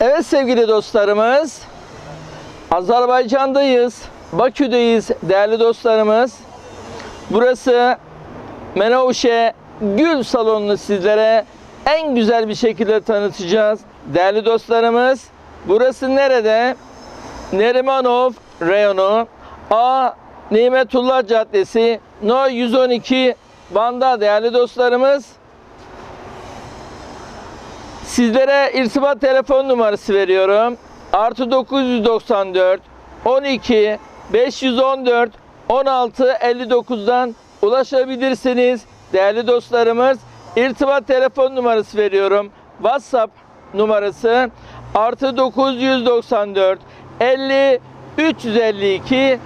Evet sevgili dostlarımız, Azerbaycan'dayız, Bakü'deyiz değerli dostlarımız. Burası Menevşe Gül Salonu'nu sizlere en güzel bir şekilde tanıtacağız. Değerli dostlarımız, burası nerede? Nerimanov reyonu A Nimetullah Caddesi No 112 Van'da değerli dostlarımız. Sizlere irtibat telefon numarası veriyorum. Artı 994 12 514 16 59'dan ulaşabilirsiniz. Değerli dostlarımız irtibat telefon numarası veriyorum. WhatsApp numarası artı 994 50 352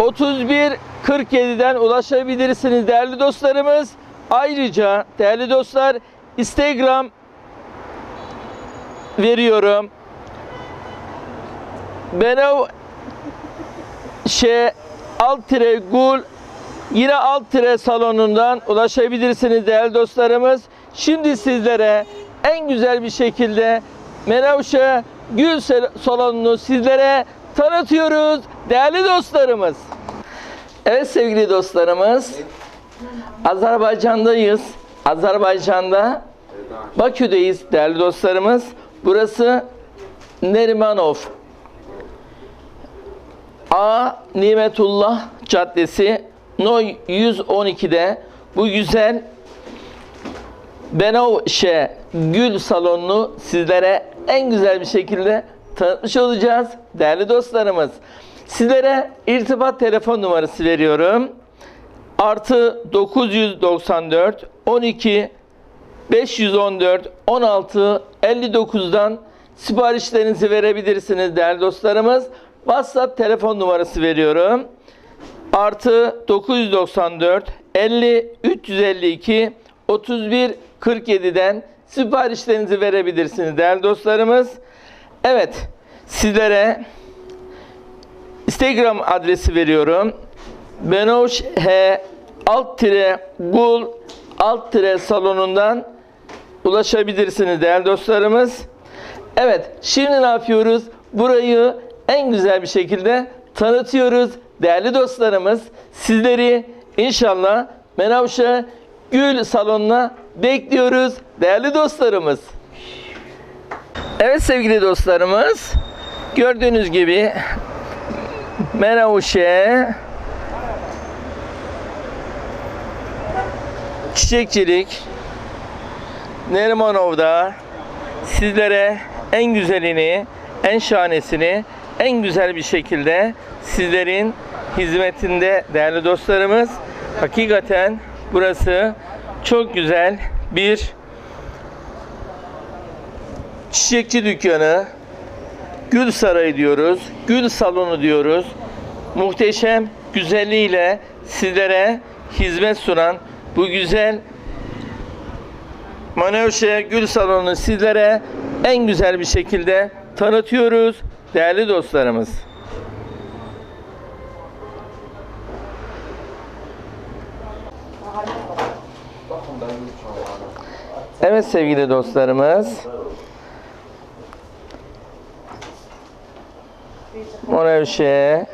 31 47'den ulaşabilirsiniz değerli dostlarımız. Ayrıca değerli dostlar Instagram veriyorum. Benev şey alt gul yine alt salonundan ulaşabilirsiniz değerli dostlarımız. Şimdi sizlere en güzel bir şekilde Menevşe Gül Salonu'nu sizlere tanıtıyoruz değerli dostlarımız. Evet sevgili dostlarımız Azerbaycan'dayız. Azerbaycan'da Bakü'deyiz değerli dostlarımız. Burası Nerimanov. A Nimetullah Caddesi No 112'de bu güzel Benovşe Gül Salonu'nu sizlere en güzel bir şekilde tanıtmış olacağız değerli dostlarımız. Sizlere irtibat telefon numarası veriyorum. Artı 994 12 514 16 59'dan siparişlerinizi verebilirsiniz değerli dostlarımız. WhatsApp telefon numarası veriyorum. Artı 994 50 352 31 47'den siparişlerinizi verebilirsiniz değerli dostlarımız. Evet sizlere Instagram adresi veriyorum. Benoş H alt tire gul alt tire salonundan ulaşabilirsiniz değerli dostlarımız. Evet şimdi ne yapıyoruz? Burayı en güzel bir şekilde tanıtıyoruz değerli dostlarımız. Sizleri inşallah Menavşe Gül Salonu'na bekliyoruz değerli dostlarımız. Evet sevgili dostlarımız gördüğünüz gibi Menavşe Çiçekçilik Nerimanov'da sizlere en güzelini, en şahanesini en güzel bir şekilde sizlerin hizmetinde değerli dostlarımız. Hakikaten burası çok güzel bir çiçekçi dükkanı. Gül Sarayı diyoruz, Gül Salonu diyoruz. Muhteşem güzelliğiyle sizlere hizmet sunan bu güzel Manevşe Gül Salonu sizlere en güzel bir şekilde tanıtıyoruz değerli dostlarımız. Evet sevgili dostlarımız. Monevşe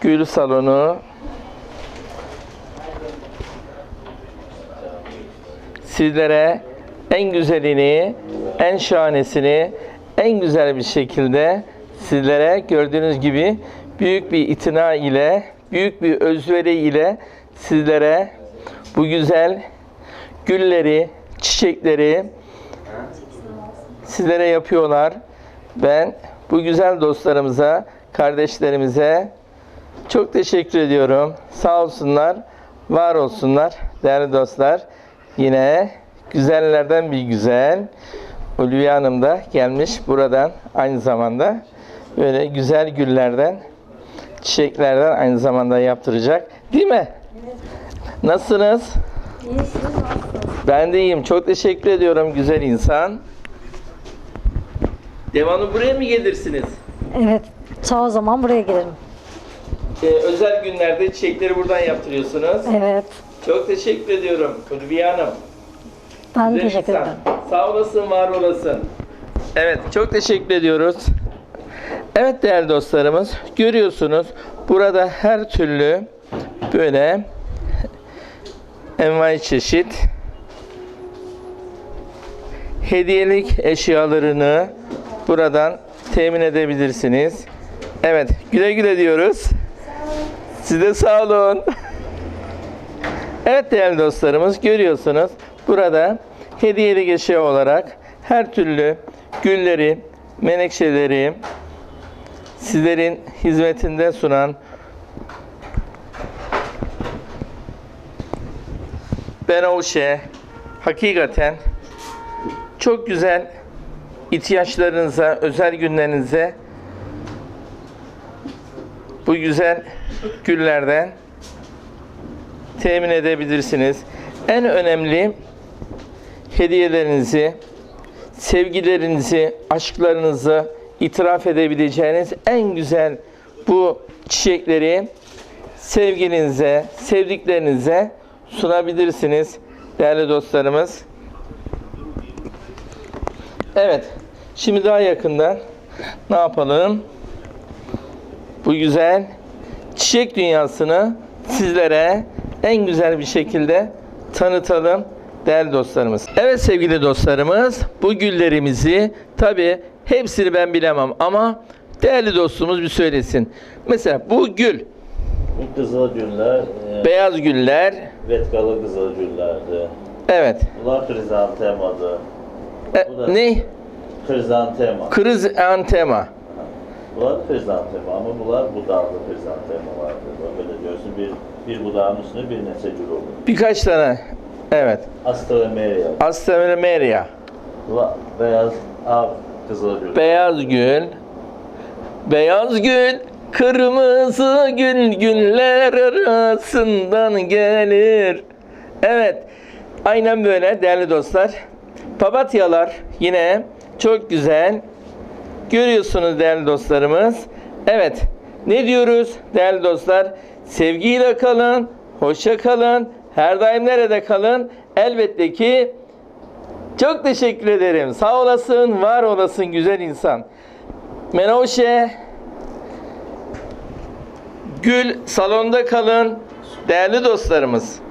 Gül Salonu sizlere en güzelini, en şahanesini, en güzel bir şekilde sizlere gördüğünüz gibi büyük bir itina ile, büyük bir özveri ile sizlere bu güzel gülleri, çiçekleri sizlere yapıyorlar. Ben bu güzel dostlarımıza, kardeşlerimize çok teşekkür ediyorum. Sağ olsunlar, var olsunlar değerli dostlar. Yine güzellerden bir güzel Ulviye Hanım da gelmiş buradan aynı zamanda böyle güzel güllerden, çiçeklerden aynı zamanda yaptıracak. Değil mi? Nasılsınız? Ben de iyiyim. Çok teşekkür ediyorum güzel insan. Devamlı buraya mı gelirsiniz? Evet, çoğu zaman buraya gelirim. Ee, özel günlerde çiçekleri buradan yaptırıyorsunuz. Evet, Çok teşekkür ediyorum Ulviye Hanım. ben Güzel teşekkür ederim. Sağ olasın, var olasın. Evet, çok teşekkür ediyoruz. Evet değerli dostlarımız, görüyorsunuz burada her türlü böyle envai çeşit hediyelik eşyalarını buradan temin edebilirsiniz. Evet, güle güle diyoruz. Size sağ olun. Evet değerli dostlarımız görüyorsunuz. Burada hediyelik eşya olarak her türlü gülleri, menekşeleri sizlerin hizmetinde sunan Benavşe hakikaten çok güzel ihtiyaçlarınıza, özel günlerinize bu güzel güllerden temin edebilirsiniz. En önemli hediyelerinizi, sevgilerinizi, aşklarınızı itiraf edebileceğiniz en güzel bu çiçekleri sevgilinize, sevdiklerinize sunabilirsiniz değerli dostlarımız. Evet, şimdi daha yakından ne yapalım? Bu güzel çiçek dünyasını sizlere en güzel bir şekilde tanıtalım değerli dostlarımız. Evet sevgili dostlarımız bu güllerimizi tabi hepsini ben bilemem ama değerli dostumuz bir söylesin. Mesela bu gül, Bu kızıl güller, e, beyaz güller, vetkalı kızıl güllerdi. evet. Bunlar krizantemadı. E, Bu da- ne? Krizantema. Kriz Bunlar krizantema ama bunlar budaklı krizantemalardı. Böyle diyorsun bir bir budağın üstüne bir neçe gül olur. Birkaç tane. Evet. Astrameria. Bunlar beyaz av kızıl gül. Beyaz gül. Beyaz gül. Kırmızı gül güller arasından gelir. Evet. Aynen böyle değerli dostlar. Papatyalar yine çok güzel. Görüyorsunuz değerli dostlarımız. Evet. Ne diyoruz değerli dostlar? Sevgiyle kalın, hoşça kalın, her daim nerede kalın? Elbette ki çok teşekkür ederim. Sağ olasın, var olasın güzel insan. Menavşe Gül salonda kalın değerli dostlarımız.